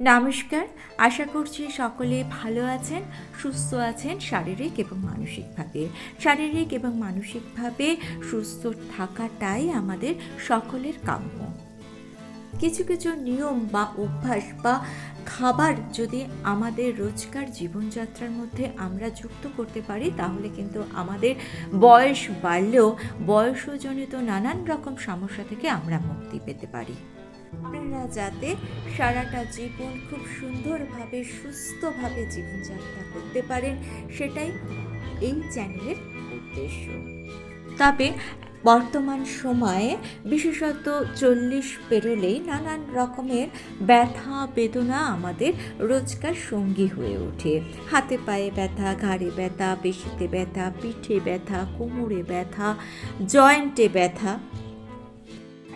নমস্কার, আশা করছি সকলে ভালো আছেন, সুস্থ আছেন শারীরিক এবং মানসিকভাবে। শারীরিক এবং মানসিকভাবে সুস্থ থাকাটাই আমাদের সকলের কাম্য। কিছু কিছু নিয়ম বা অভ্যাস বা খাবার যদি আমাদের রোজকার জীবনযাত্রার মধ্যে আমরা যুক্ত করতে পারি, তাহলে কিন্তু আমাদের বয়স বাড়লেও বয়সজনিত নানান রকম সমস্যা থেকে আমরা মুক্তি পেতে পারি। আপনারা যাতে সারাটা জীবন খুব সুন্দরভাবে, সুস্থভাবে জীবনযাত্রা করতে পারেন, সেটাই এই চ্যানেলের উদ্দেশ্য। তবে বর্তমান সময়ে বিশেষত চল্লিশ পেরোলেই নানান রকমের ব্যথা, বেদনা আমাদের রোজকার সঙ্গী হয়ে ওঠে। হাতে পায়ে ব্যথা, ঘাড়ে ব্যথা, পেশিতে ব্যথা, পিঠে ব্যথা, কোমরে ব্যথা, জয়েন্টে ব্যথা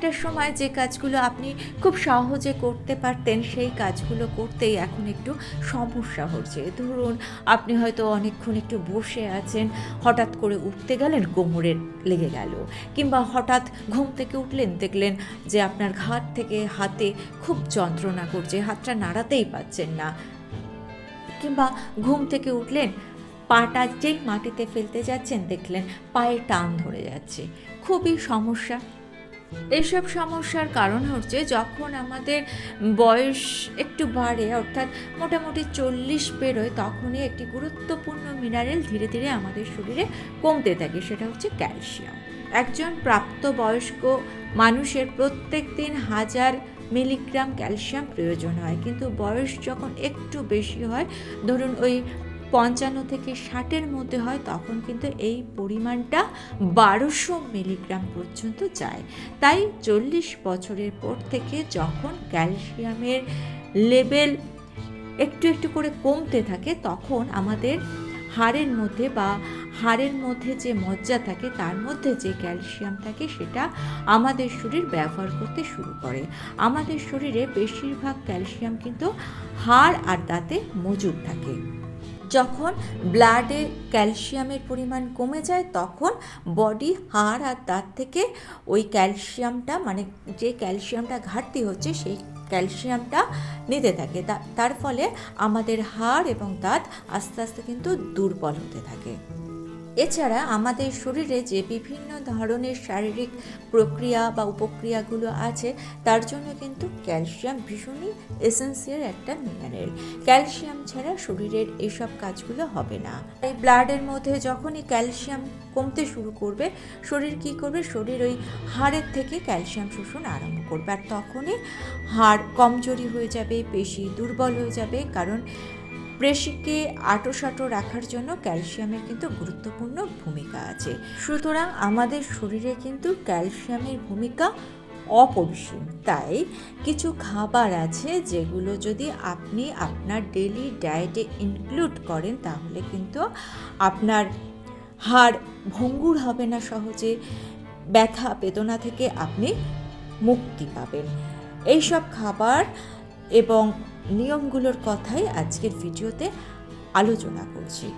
একটা সময় যে কাজগুলো আপনি খুব সহজে করতে পারতেন, সেই কাজগুলো করতেই এখন একটু সমস্যা হচ্ছে। ধরুন, আপনি হয়তো অনেকক্ষণ একটু বসে আছেন, হঠাৎ করে উঠতে গেলেন কোমরের লেগে গেল। কিংবা হঠাৎ ঘুম থেকে উঠলেন, দেখলেন যে আপনার ঘাট থেকে হাতে খুব যন্ত্রণা করছে, হাতটা নাড়াতেই পাচ্ছেন না। কিংবা ঘুম থেকে উঠলেন, পাটা যেই মাটিতে ফেলতে যাচ্ছেন, দেখলেন পায়ে টান ধরে যাচ্ছে। খুবই সমস্যা। এইসব সমস্যার কারণ হচ্ছে যখন আমাদের বয়স একটু বাড়ে, অর্থাৎ মোটামুটি চল্লিশ বেরোয়, তখনই একটি গুরুত্বপূর্ণ মিনারেল ধীরে ধীরে আমাদের শরীরে কমতে থাকে, সেটা হচ্ছে ক্যালসিয়াম একজন প্রাপ্তবয়স্ক মানুষের প্রত্যেক দিন হাজার মিলিগ্রাম ক্যালসিয়াম প্রয়োজন হয়, কিন্তু বয়স যখন একটু বেশি হয়, ধরুন ওই পঞ্চান্ন থেকে ষাটের মধ্যে হয়, তখন কিন্তু এই পরিমাণটা বারোশো মিলিগ্রাম পর্যন্ত যায়। তাই চল্লিশ বছরের পর থেকে যখন ক্যালসিয়ামের লেভেল একটু একটু করে কমতে থাকে, তখন আমাদের হাড়ের মধ্যে বা হাড়ের মধ্যে যে মজ্জা থাকে, তার মধ্যে যে ক্যালসিয়াম থাকে, সেটা আমাদের শরীর ব্যবহার করতে শুরু করে। আমাদের শরীরে বেশিরভাগ ক্যালসিয়াম কিন্তু হাড় আর দাঁতে মজুদ থাকে। যখন ব্লাডে ক্যালসিয়ামের পরিমাণ কমে যায়, তখন বডি হাড় আর দাঁত থেকে ওই ক্যালসিয়ামটা মানে যে ক্যালসিয়ামটা ঘাটতি হচ্ছে, সেই ক্যালসিয়ামটা নিতে থাকে। তার ফলে আমাদের হাড় এবং দাঁত আস্তে আস্তে কিন্তু দুর্বল হতে থাকে। এছাড়া আমাদের শরীরে যে বিভিন্ন ধরনের শারীরিক প্রক্রিয়া বা উপক্রিয়াগুলো আছে, তার জন্য কিন্তু ক্যালসিয়াম ভীষণই এসেন্সিয়াল একটা মিনারেল ক্যালসিয়াম ছাড়া শরীরের এসব কাজগুলো হবে না। এই ব্লাডের মধ্যে যখনই ক্যালসিয়াম কমতে শুরু করবে, শরীর কি করবে? শরীর ওই হাড়ের থেকে ক্যালসিয়াম শোষণ আরম্ভ করবে। আর তখনই হাড় কমজোরি হয়ে যাবে, পেশি দুর্বল হয়ে যাবে, কারণ পেশিকে আটোসাটো রাখার জন্য ক্যালসিয়ামের কিন্তু গুরুত্বপূর্ণ ভূমিকা আছে। সুতরাং আমাদের শরীরে কিন্তু ক্যালসিয়ামের ভূমিকা অপরিসীম। তাই কিছু খাবার আছে যেগুলো যদি আপনি আপনার ডেলি ডায়েটে ইনক্লুড করেন, তাহলে কিন্তু আপনার হাড় ভঙ্গুর হবে না সহজে, ব্যথা, বেদনা থেকে আপনি মুক্তি পাবেন। এইসব খাবার এবং নিয়মগুলোর কথাই আজকের ভিডিওতে আলোচনা করছি।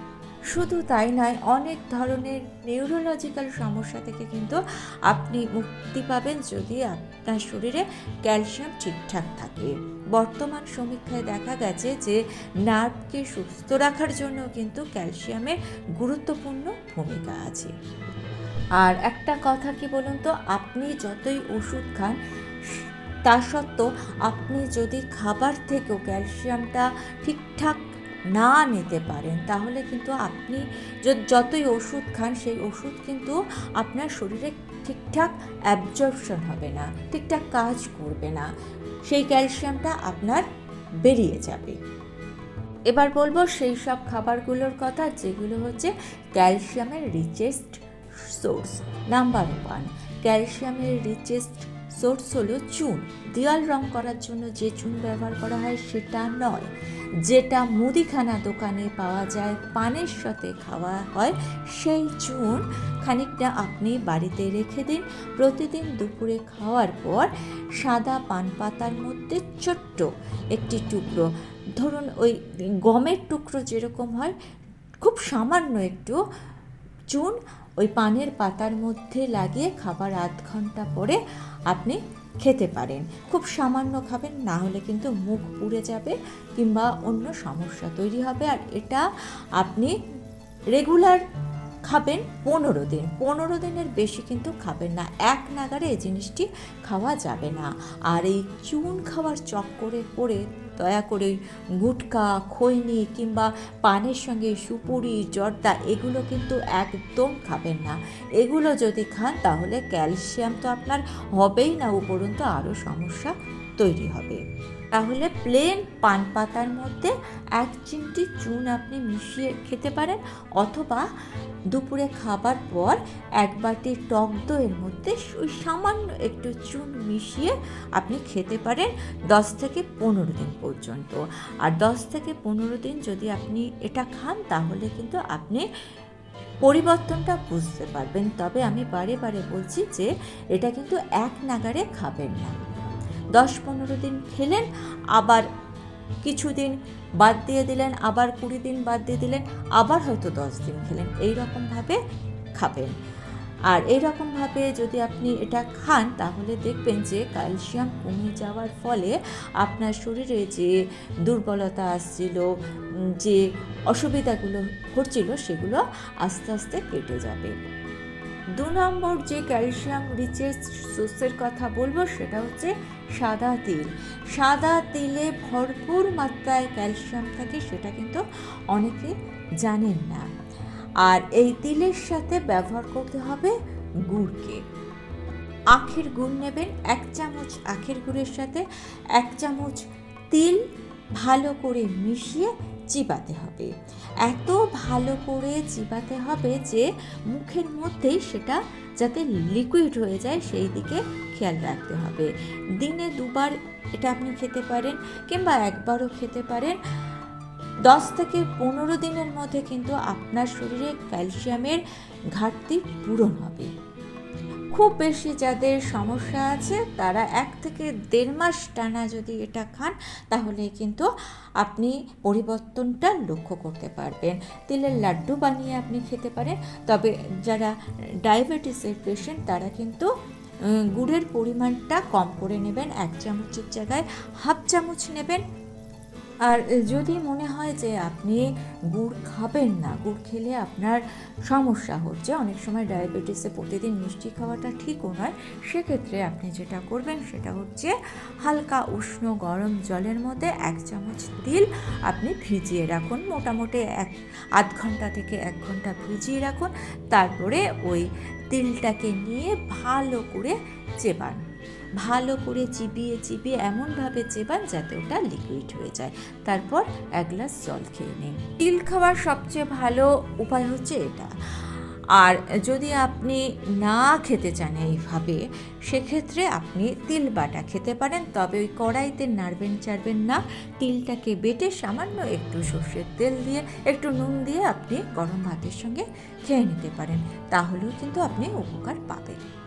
শুধু তাই নয়, অনেক ধরনের নিউরোলজিক্যাল সমস্যা থেকে কিন্তু আপনি মুক্তি পাবেন যদি আপনার শরীরে ক্যালসিয়াম ঠিকঠাক থাকে। বর্তমান সমীক্ষায় দেখা গেছে যে নার্ভকে সুস্থ রাখার জন্য কিন্তু ক্যালসিয়ামের গুরুত্বপূর্ণ ভূমিকা আছে। আর একটা কথা কি বলুন তো, আপনি যতই ওষুধ খান তা সত্ত্বেও আপনি যদি খাবার থেকেও ক্যালসিয়ামটা ঠিকঠাক না নিতে পারেন, তাহলে কিন্তু আপনি যতই ওষুধ খান, সেই ওষুধ কিন্তু আপনার শরীরে ঠিকঠাক অ্যাবজর্পশন হবে না, ঠিকঠাক কাজ করবে না। সেই ক্যালসিয়ামটা আপনার বেরিয়ে যাবে। এবার বলব সেই সব খাবারগুলোর কথা, যেগুলো হচ্ছে ক্যালসিয়ামের রিচেস্ট সোর্স নাম্বার ওয়ান ক্যালসিয়ামের রিচেস্ট সোর্স হলো চুন। দেওয়াল রং করার জন্য যে চুন ব্যবহার করা হয় সেটা নয়। যেটা মুদিখানা দোকানে পাওয়া যায়, পানের সাথে খাওয়া হয়, সেই চুন খানিকটা আপনি বাড়িতে রেখে দিন। প্রতিদিন দুপুরে খাওয়ার পর সাদা পান পাতার মধ্যে ছোট্ট একটি টুকরো, ধরুন ওই গমের টুকরো যেরকম হয়, খুব সামান্য একটু চুন ওই পানের পাতার মধ্যে লাগিয়ে খাবার আধ ঘণ্টা পরে আপনি খেতে পারেন। খুব সামান্য খাবেন, না হলে কিন্তু মুখ পুড়ে যাবে কিংবা অন্য সমস্যা তৈরি হবে। আর এটা আপনি রেগুলার খাবেন পনেরো দিন। পনেরো দিনের বেশি কিন্তু খাবেন না। এক নাগারে এই জিনিসটি খাওয়া যাবে না। আর এই চুন খাওয়ার চক্করে পড়ে দয়া করে গুটকা, খৈনি কিংবা পানের সঙ্গে সুপুরি, জর্দা এগুলো কিন্তু একদম খাবেন না। এগুলো যদি খান তাহলে ক্যালসিয়াম তো আপনার হবেই না, উপরন্তু আরও সমস্যা তৈরি হবে। তাহলে প্লেন পান পাতার মধ্যে এক চিমটি চুন আপনি মিশিয়ে খেতে পারেন অথবা দুপুরে খাবার পর এক বাটি টক দইয়ের মধ্যে ওই সামান্য একটু চুন মিশিয়ে আপনি খেতে পারেন দশ থেকে পনেরো দিন পর্যন্ত। আর দশ থেকে পনেরো দিন যদি আপনি এটা খান, তাহলে কিন্তু আপনি পরিবর্তনটা বুঝতে পারবেন। তবে আমি বারে বারে বলছি যে, এটা কিন্তু এক নাগারে খাবেন না। দশ পনেরো দিন খেলেন, আবার কিছুদিন বাদ দিয়ে দিলেন, আবার কুড়ি দিন বাদ দিয়ে দিলেন, আবার হয়তো দশ দিন খেলেন। এই রকমভাবে খাবেন। আর এই রকমভাবে যদি আপনি এটা খান, তাহলে দেখবেন যে ক্যালসিয়াম কমে যাওয়ার ফলে আপনার শরীরে যে দুর্বলতা আসছিল যে অসুবিধাগুলো হচ্ছিল সেগুলো আস্তে আস্তে কেটে যাবে। দু নম্বর যে ক্যালসিয়াম রিচের সোর্সের কথা বলব সেটা হচ্ছে সাদা তিল। সাদা তিলে ভরপুর মাত্রায় ক্যালসিয়াম থাকে সেটা কিন্তু অনেকে জানেন না। আর এই তিলের সাথে ব্যবহার করতে হবে গুড়কে। আখের গুড় নেবেন, এক চামচ আখের গুড়ের সাথে এক চামচ তিল ভালো করে মিশিয়ে চিবাতে হবে। এত ভালো করে চিবাতে হবে যে মুখের মধ্যেই সেটা যাতে লিকুইড হয়ে যায় সেই দিকে খেয়াল রাখতে হবে। দিনে দুবার এটা আপনি খেতে পারেন কিংবা একবারও খেতে পারেন। দশ থেকে পনেরো দিনের মধ্যে কিন্তু আপনার শরীরে ক্যালসিয়ামের ঘাটতি পূরণ হবে। খুব বেশি যাদের সমস্যা আছে, তারা এক থেকে দেড় মাস টানা যদি এটা খান, তাহলে কিন্তু আপনি পরিবর্তনটা লক্ষ্য করতে পারবেন। তিলের লাড্ডু বানিয়ে আপনি খেতে পারেন, তবে যারা ডায়াবেটিসের পেশেন্ট, তারা কিন্তু গুড়ের পরিমাণটা কম করে নেবেন। এক চামচের জায়গায় হাফ চামচ নেবেন। আর যদি মনে হয় যে আপনি গুড় খাবেন না, গুড় খেলে আপনার সমস্যা হচ্ছে, অনেক সময় ডায়াবেটিসে প্রতিদিন মিষ্টি খাওয়াটা ঠিকও নয়, সেক্ষেত্রে আপনি যেটা করবেন সেটা হচ্ছে হালকা উষ্ণ গরম জলের মধ্যে এক চামচ তিল আপনি ভিজিয়ে রাখুন। মোটামুটি এক, আধ ঘণ্টা থেকে এক ঘণ্টা ভিজিয়ে রাখুন। তারপরে ওই তিলটাকে নিয়ে ভালো করে চেবান। ভালো করে চিবিয়ে চিবিয়ে এমনভাবে চেবান যাতে ওটা লিকুইড হয়ে যায়। তারপর এক গ্লাস জল খেয়ে নিন। তিল খাওয়ার সবচেয়ে ভালো উপায় হচ্ছে এটা। আর যদি আপনি না খেতে চান এইভাবে, সেক্ষেত্রে আপনি তিল বাটা খেতে পারেন। তবে ওই কড়াইতে নাড়বেন, চাড়বেন না। তিলটাকে বেটে সামান্য একটু সর্ষের তেল দিয়ে, একটু নুন দিয়ে আপনি গরম ভাতের সঙ্গে খেয়ে নিতে পারেন। তাহলেও কিন্তু আপনি উপকার পাবেন।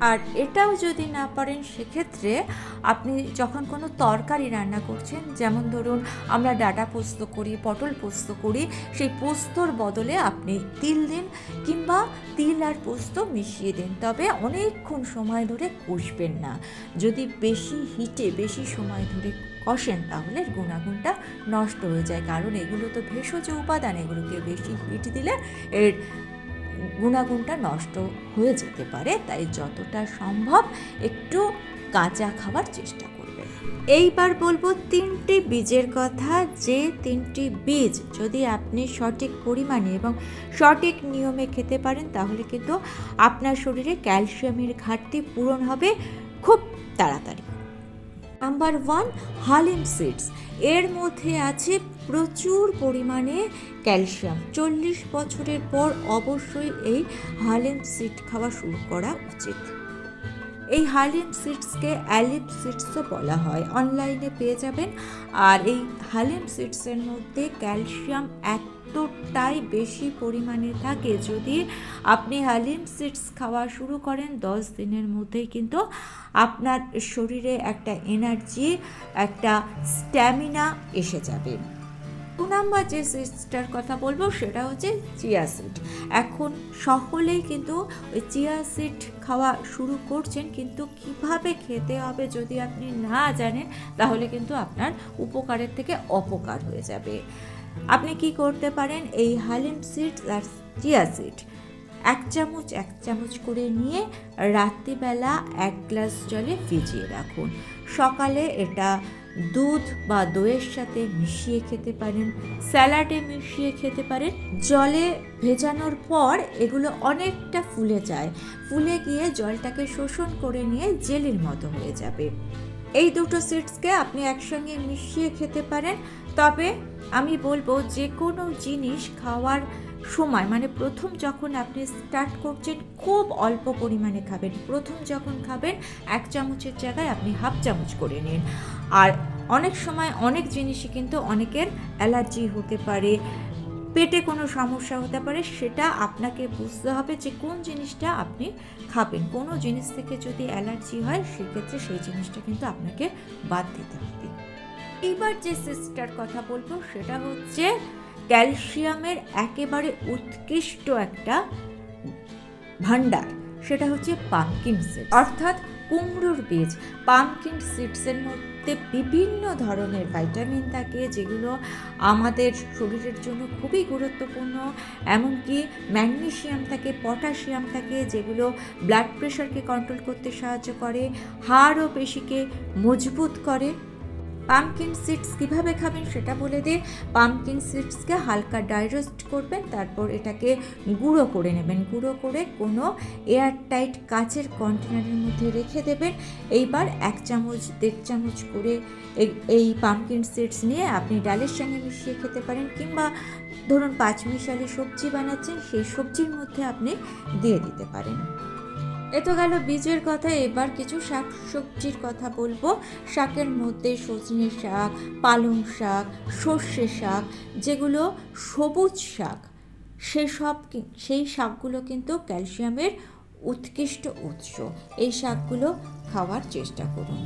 আর এটাও যদি না পারেন, সেক্ষেত্রে আপনি যখন কোনো তরকারি রান্না করছেন, যেমন ধরুন আমরা ডাটা পোস্ত করি, পটল পোস্ত করি, সেই পোস্তর বদলে আপনি তিল দিন কিংবা তিল আর পোস্ত মিশিয়ে দিন। তবে অনেকক্ষণ সময় ধরে কষবেন না। যদি বেশি হিটে, বেশি সময় ধরে কষেন, তাহলে গুণাগুণটা নষ্ট হয়ে যায়। কারণ এগুলো তো ভেষজ উপাদান, এগুলোকে বেশি হিট দিলে এর গুণাগুণটা নষ্ট হয়ে যেতে পারে, তাই যতটা সম্ভব একটু কাঁচা খাবার চেষ্টা করবেন এইবার বলব তিনটি বীজের কথা, যে তিনটি বীজ যদি আপনি সঠিক পরিমাণে এবং সঠিক নিয়মে খেতে পারেন, তাহলে কিন্তু আপনার শরীরে ক্যালসিয়ামের ঘাটতি পূরণ হবে খুব তাড়াতাড়ি। নাম্বার ওয়ান হালিম সিডস এর মধ্যে আছে প্রচুর পরিমাণে ক্যালসিয়াম। চল্লিশ বছরের পর অবশ্যই এই হালেম সিড খাওয়া শুরু করা উচিত। এই হালিম সিডসকে অ্যালিপ সিডসও বলা হয়। অনলাইনে পেয়ে যাবেন। আর এই হালিম সিডসের মধ্যে ক্যালসিয়াম এতটাই বেশি পরিমাণে থাকে যদি আপনি হালিম সিডস খাওয়া শুরু করেন, দশ দিনের মধ্যেই কিন্তু আপনার শরীরে একটা এনার্জি একটা স্ট্যামিনা এসে যাবে। দু নাম্বার যে সিডসটার কথা বলব সেটা হচ্ছে চিয়া সিড। এখন সকলেই কিন্তু ওই চিয়া সিড খাওয়া শুরু করছেন, কিন্তু কীভাবে খেতে হবে যদি আপনি না জানেন, তাহলে কিন্তু আপনার উপকারের থেকে অপকার হয়ে যাবে। আপনি কি করতে পারেন, এই হালিম সিড আর চিয়া সিড এক চামচ এক চামচ করে নিয়ে রাত্রিবেলা এক গ্লাস জলে ভিজিয়ে রাখুন। সকালে এটা দুধ বা দইয়ের সাথে মিশিয়ে খেতে পারেন, স্যালাডে মিশিয়ে খেতে পারেন। জলে ভেজানোর পর এগুলো অনেকটা ফুলে যায়। ফুলে গিয়ে জলটাকে শোষণ করে নিয়ে জেলির মতো হয়ে যাবে। এই দুটো সিডসকে আপনি একসঙ্গে মিশিয়ে খেতে পারেন। তবে আমি বলব যে কোনো জিনিস খাওয়ার সময় মানে প্রথম যখন আপনি স্টার্ট করছেন, খুব অল্প পরিমাণে খাবেন। প্রথম যখন খাবেন, এক চামচের জায়গায় আপনি হাফ চামচ করে নিন। আর অনেক সময় অনেক জিনিসই কিন্তু অনেকের অ্যালার্জি হতে পারে, পেটে কোনো সমস্যা হতে পারে, সেটা আপনাকে বুঝতে হবে যে কোন জিনিসটা আপনি খাবেন। কোনো জিনিস থেকে যদি অ্যালার্জি হয়, সেক্ষেত্রে সেই জিনিসটা কিন্তু আপনাকে বাদ দিতে হবে। এইবার যে সিস্টার কথা বলব সেটা হচ্ছে ক্যালসিয়ামের একেবারে উৎকৃষ্ট একটা ভান্ডার সেটা হচ্ছে পামকিন সিড অর্থাৎ কুমড়োর বীজ। পামকিন সিডসের মধ্যে বিভিন্ন ধরনের ভাইটামিন থাকে, যেগুলো আমাদের শরীরের জন্য খুবই গুরুত্বপূর্ণ। এমনকি ম্যাগনেশিয়াম থাকে পটাশিয়াম থাকে, যেগুলো ব্লাড প্রেশারকে কন্ট্রোল করতে সাহায্য করে হাড় ও পেশিকে মজবুত করে। পামকিন সিডস কীভাবে খাবেন সেটা বলে দিয়ে পামকিন সিডসকে হালকা ডাইজেস্ট করবেন, তারপর এটাকে গুঁড়ো করে নেবেন। গুঁড়ো করে কোনো এয়ার টাইট কাচের কন্টেনারের মধ্যে রেখে দেবেন। এইবার এক চামচ, দেড় চামচ করে এই- পামকিন সিডস নিয়ে আপনি ডালের সঙ্গে মিশিয়ে খেতে পারেন কিংবা ধরুন পাঁচ মিশালি সবজি বানাচ্ছেন, সেই সবজির মধ্যে আপনি দিয়ে দিতে পারেন। এ তো গেল বীজের কথা। এবার কিছু শাক সবজির কথা বলব। শাকের মধ্যে সজনে শাক, পালং শাক, সর্ষে শাক, যেগুলো সবুজ শাক সেসব সেই শাকগুলো কিন্তু ক্যালসিয়ামের উৎকৃষ্ট উৎস। এই শাকগুলো খাওয়ার চেষ্টা করুন।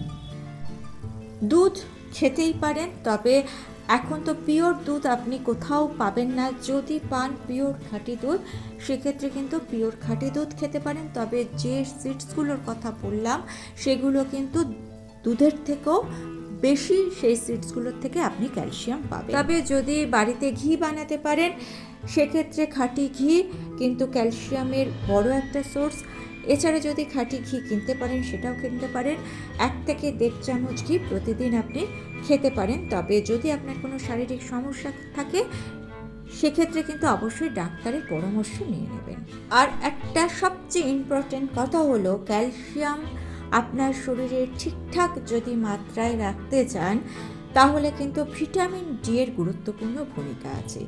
দুধ খেতেই পারেন, তবে এখন তো পিওর দুধ আপনি কোথাও পাবেন না। যদি পান পিওর খাঁটি দুধ, সেক্ষেত্রে কিন্তু পিওর খাঁটি দুধ খেতে পারেন। তবে যে সিডসগুলোর কথা বললাম, সেগুলো কিন্তু দুধের থেকেও বেশি, সেই সিডসগুলোর থেকে আপনি ক্যালসিয়াম পাবেন। তবে যদি বাড়িতে ঘি বানাতে পারেন, সেক্ষেত্রে খাঁটি ঘি, কিন্তু ক্যালসিয়ামের বড় একটা সোর্স। এছাড়া যদি খাঁটি ঘি কিনতে পারেন, সেটাও কিনতে পারেন। এক থেকে দেড় চামচ ঘি প্রতিদিন আপনি খেতে পারেন। তবে যদি আপনার কোনো শারীরিক সমস্যা থাকে, সেক্ষেত্রে কিন্তু অবশ্যই ডাক্তারের পরামর্শ নিয়ে নেবেন। আর একটা সবচেয়ে ইম্পর্টেন্ট কথা হলো, ক্যালসিয়াম আপনার শরীরে ঠিকঠাক যদি মাত্রায় রাখতে চান তাহলে কিন্তু ভিটামিন ডি এর গুরুত্বপূর্ণ ভূমিকা আছে।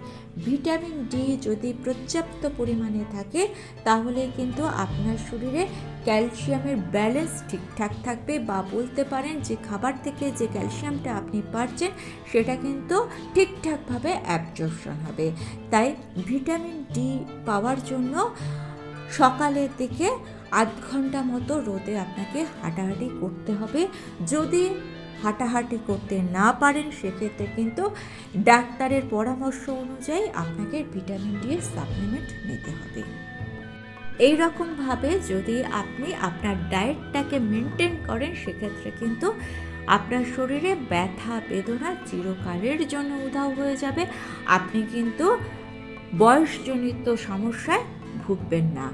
ভিটামিন ডি যদি পর্যাপ্ত পরিমাণে থাকে, তাহলে কিন্তু আপনার শরীরে ক্যালসিয়ামের ব্যালেন্স ঠিকঠাক থাকবে বা বলতে পারেন যে খাবার থেকে যে ক্যালসিয়ামটা আপনি পাচ্ছেন, সেটা কিন্তু ঠিকঠাকভাবে অ্যাবজর্পশন হবে। তাই ভিটামিন ডি পাওয়ার জন্য সকালের দিকে আধ ঘণ্টা মতো রোদে আপনাকে হাঁটাহাঁটি করতে হবে। যদি হাঁটাহাঁটি করতে না পারেন, সেক্ষেত্রে কিন্তু ডাক্তারের পরামর্শ অনুযায়ী আপনাকে ভিটামিন ডি সাপ্লিমেন্ট নিতে হবে। এই রকমভাবে যদি আপনি আপনার ডায়েটটাকে মেনটেন করেন, সেক্ষেত্রে কিন্তু আপনার শরীরে ব্যথা, বেদনা চিরকালের জন্য উধাও হয়ে যাবে। আপনি কিন্তু বয়সজনিত সমস্যায় ভুগবেন না।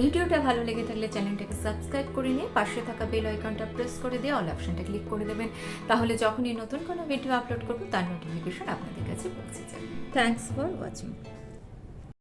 ভিডিওটা ভালো লেগে থাকলে চ্যানেলটাকে সাবস্ক্রাইব করে নিয়ে পাশে থাকা বেল আইকনটা প্রেস করে দিয়ে অল অপশনটা ক্লিক করে দেবেন। তাহলে যখনই নতুন কোনো ভিডিও আপলোড করব, তার নোটিফিকেশন আপনাদের কাছে পৌঁছে যাবে। Thanks for watching